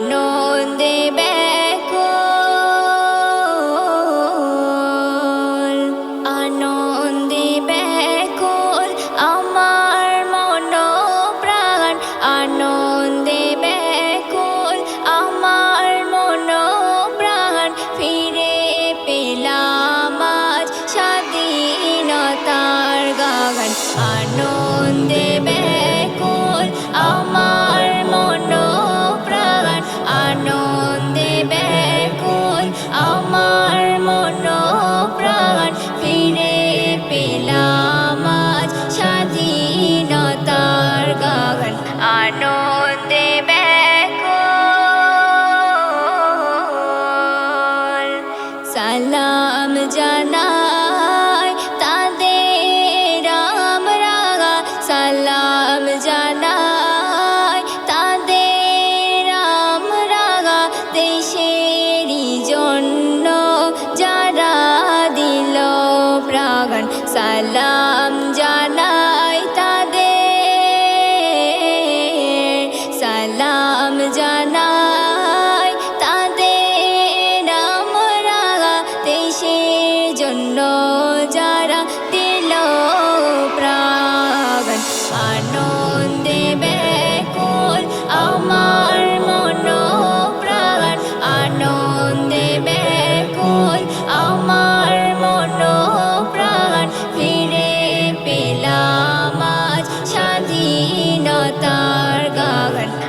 humano.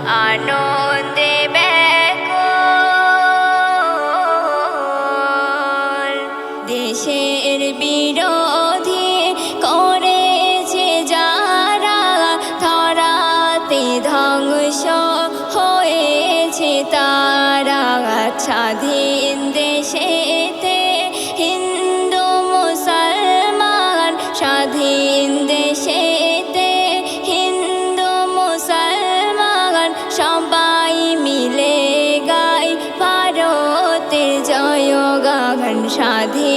I know. Radhe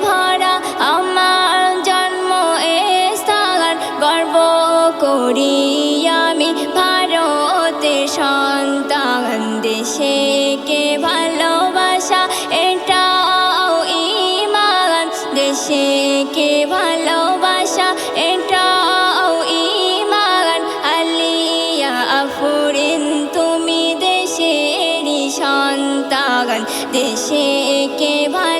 「しけば」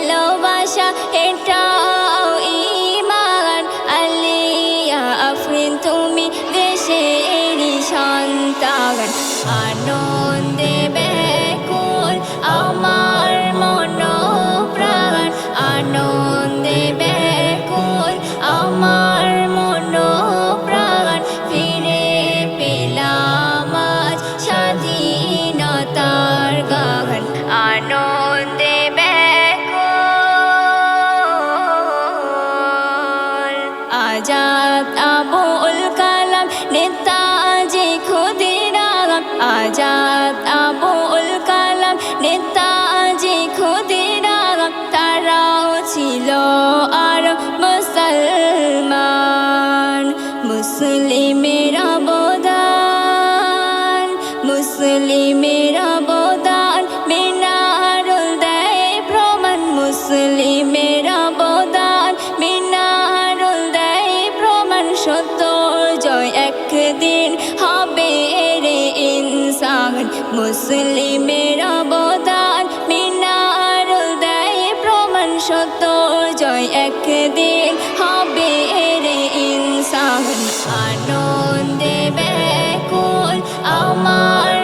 Saadat Abul Kalam Netaji Khudiram Azad, Abul Kalam Netaji Khudiram তারাও ছিল আর মুসলমান। মুসলিমের অবদান মুসলিমের অবদান তোর জয় একদিন হবে রে ইনসান। মুসলিমের অবদান মিনার দেয় প্রমাণ সত্য, জয় একদিন হবে রে ইনসান। আনন্দে ব্যাকুল আমার